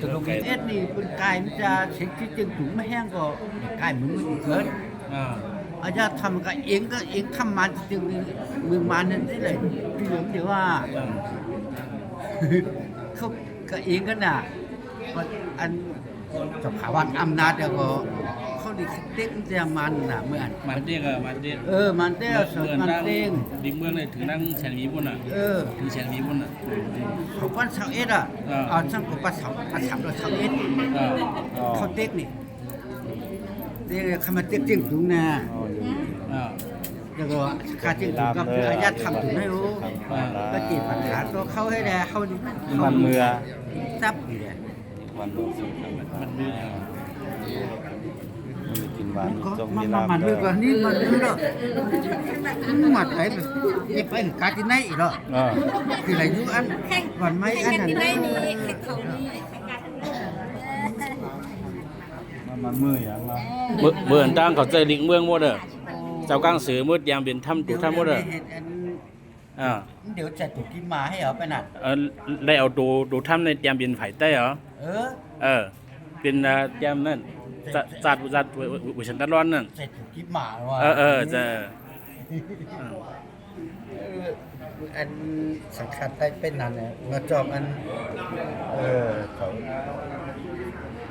ตกลงเอสนี่เป็นกายมันจะเช็คที่จึงถุงไม่แห้งก็กายมึงมันเกินอ่าอาญาทำก็เองก็เองทำมาจึงมือมานั่นนี่เลยพี่เหลือมเดี๋ยวว่าอ่าเขาก็เองกันน่ะว่าอันสภาวะอำนาจแล้วก็ เขาดิเต็กจะมันน่ะเมื่ออันมันเด้งอะมันเด้งเออมันเต้สเมืดองมันนั่งเต้งดิงเมืองเลยถึงนั่งแสนหมีบุญอะเออถึงแสนหมีบุญอะเขาปั้นสาวเอ็ดอะอ่าเอาช่างกับปั้นสาวปั้นสาวเราสาวเอ็ดอ่าเขาเต็กนี่เต็กเขามาเต็กจริงถุงน่ะอ่าแล้วก็ค่าจริงถุงก็คืออาญาทำถุงให้รู้อ่าก็จีบปัญหาตัวเขาให้ได้เขาดิมันเมือซับอยู่เนี่ยวันมือสุดมันมืออะ มันกินหวานก็จงมัมีลามาบมันด้วยกันนี่มันด้วยเนาะมันมาไหนไปยังไปกาที่ไหนอีกเนาะอ่าคืออะไรอยู่อันวันไม่อันนั้นมันมันมืออย่างละเมื่อเมื่อตั้งเขาใจลิงเมืองหมดอะเจ้ากลางสือมืดยามเป็นถ้ำถูกถ้ำหมดอะอ่าเดี๋ยวจะถูกกินมาให้เหรอไปน่ะเออได้เอาดูดูถ้ำในยามเป็นไผ่ใต้เหรอเออเออเป็นยามนั่น จัดจัดจัดวิชันตร้อนนั่นเสร็จถูกกินหมาว่ะเออเออจะเอออันสังขารได้เป็นนั่นเนี่ยมาจอมอัน เออเขา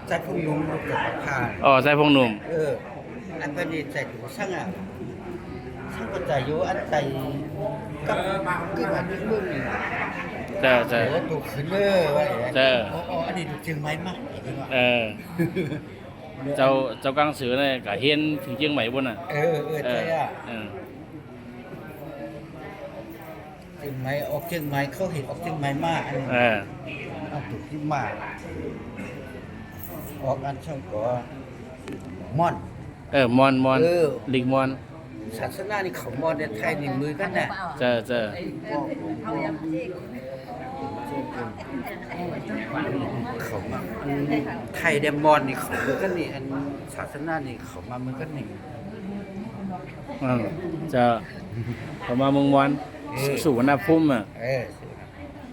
ใจพุ่งนุ่มลูกกับผ้าอ๋อใส่พงหนุ่มเออ อันเป็นนี่ใจถูกช่างอะช่างก็ใจอยู่อันใจกับคือว่าที่เมืองนี่จะเอจะอถูกขึ้นเลยว่าอย่างนั้นเอออ๋ออ๋ออันนี้ถูกจึงไหมมากอย่างนี้ว่าเออ เจ้าเจ้ากลางสือเนี่ยกะเฮียนถึงเชียงใหม่บนอะเออเออเอใช่ออะเออจึงไหมออกจึงไหมเขาเห็นออกจึงไหมมากอันนี้เออเอาถูกที่มากออกอันช่องก่อม่อน เออมอนมอนเออ ลิงมอนศาสนานี่เขามอนในไทยนี่มือกันน่ะจะจะเขามาอันไทยเดมอนนี่เขามือกันนี่อันศาสนานี่เขามามือกันนี่เออจะประมาณเมืองมอนเออสุวรรณภูมิอะเออ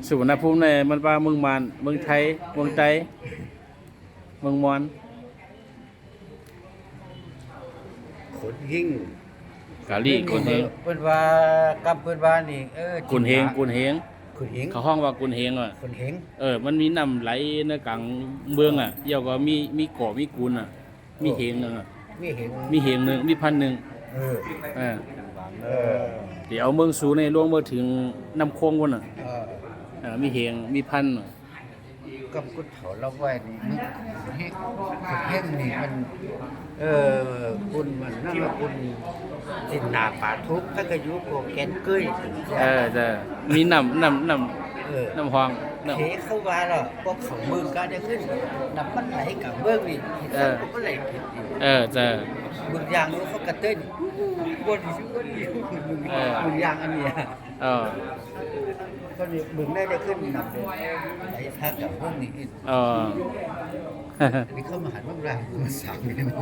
สุวรรณภูมิเนี่ยมันว่าเมืองมานเมืองไทยเมืองไตเมืองมอนขนหิ้งกะลี่กุนเฮงเพิ่นว่ากำเพิ่นว่านี่เออกุนเฮงกุนเฮง ขุนเฮงเขาห้องว่ากุนเฮงอะขุนเฮงเออ มันมีน้ำไหลในกลางเมืองอะเดี๋ยวก็มีมีเกาะมีกุนอะ มีเฮงหนึงอะมีเฮงมีเฮงหนึงมีพันหนึ่งเออเออเออเดี๋ยวเอาเมืองสูในล่วงมาถึงน้ำโค้งพุ่นอะเออเออมีเฮงมีพันอะ กำกุดเขาเราไว้นี่มันเฮงขุนเฮงนี่มันเออคุณมันนั่นว่าคุณสินนาป่าทุกถ้าก็อยู่โกแกนเกยเออจะมีน้ำน้ำน้ำเออน้ำหองเทเข้ามาแล้วพวกเขาเมืองก็ได้ขึ้นน้ำมันไหลกับเมืองนี่ที่สันก็ไหลผิดเออจะเมืองยางนู้นเขากระเต้นบนชื่อว่าดีเมืองยางอันเนี้ยเออ ก็นี่เมืองได้ได้ขึ้นนำเลยไหลทักกับเมืองนี่เออนี่เข้ามาหันเมืองรางมาสั่งนี่นะ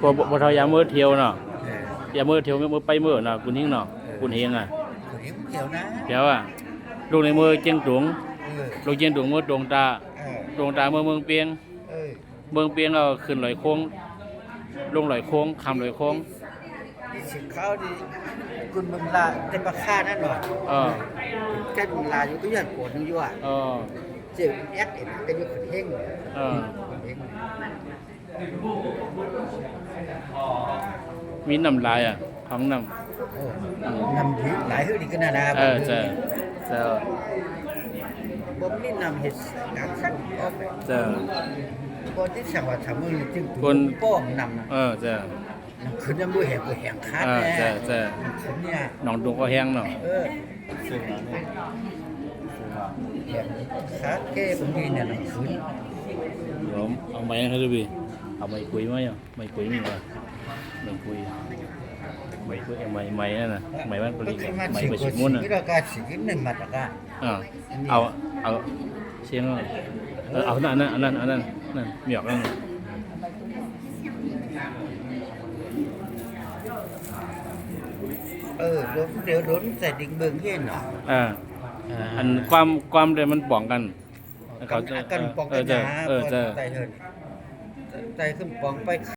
พวกพวกเรายามมือเที่ยวเนาะเออยามมือเที่ยวมือไปมือเนาะกุนหิงเนาะกุนเฮงอะคนนี้เกี่ยวนะเดี๋ยวอะลูกในมือเจียงตุงเออลูกเจียงตุงมือดวงตาเออดวงตามือเมืองเปียงเออเมืองเปียงเราขึ้นลอยโค้งลงลอยโค้งคำลอยโค้งนี่สิเขาดิ คุณเมืองลาแต่ประค่านั่นหน่อยเออแค่เมืองลาอยู่ก็ยันโกรธนึงอยู่อะเออเจ็บแอดเอ็นเป็นอยู่คนเฮงเออคนเฮงมีน้ำลายอะของน้โอ้นำหิหลายหื้อดีกันนะนะำเออจะจะผมนี่นำเห็ดการสั่งออกไปจะก่อนที่สั่งว่าทำมือจึงคนป้องนำนะเออ จะขึ้นน้ำด้วยแหงก็แหงคัดเออแน่จะจะขึ้นเนี่ยหนองดวงก็แห้งเนาะเออซึ่งอันนี้ซึ่งว่าแหงคัดแก้บางทีเนี่ยนะขึ้นเดี๋ยวเอาไม้ให้ดูบีเอาไม้คุยไหมอะไม้คุยมีป่ะไม้คุยไม้คุยไม้ไม้นั่นน่ะไม้บ้านปก็รีขึ้นมาไม้สิไปกชิว่ามุนอะสิ่งที่เราการสิ่งที่หนึ่งมาตะกาอ่าเอา เอาเชียงอะเออเอาอันนั้นอันนั้นอันนั้นนั่นมีออกนั่น เออเดี๋ยวโดนใส่ดิ่งเบิงเห็นเหรออ่าอันความความเดียวมันป้องกันเขากำกันปองกัอนเจอหาเออเจอไต่เถินใส่ขึ้นปองไป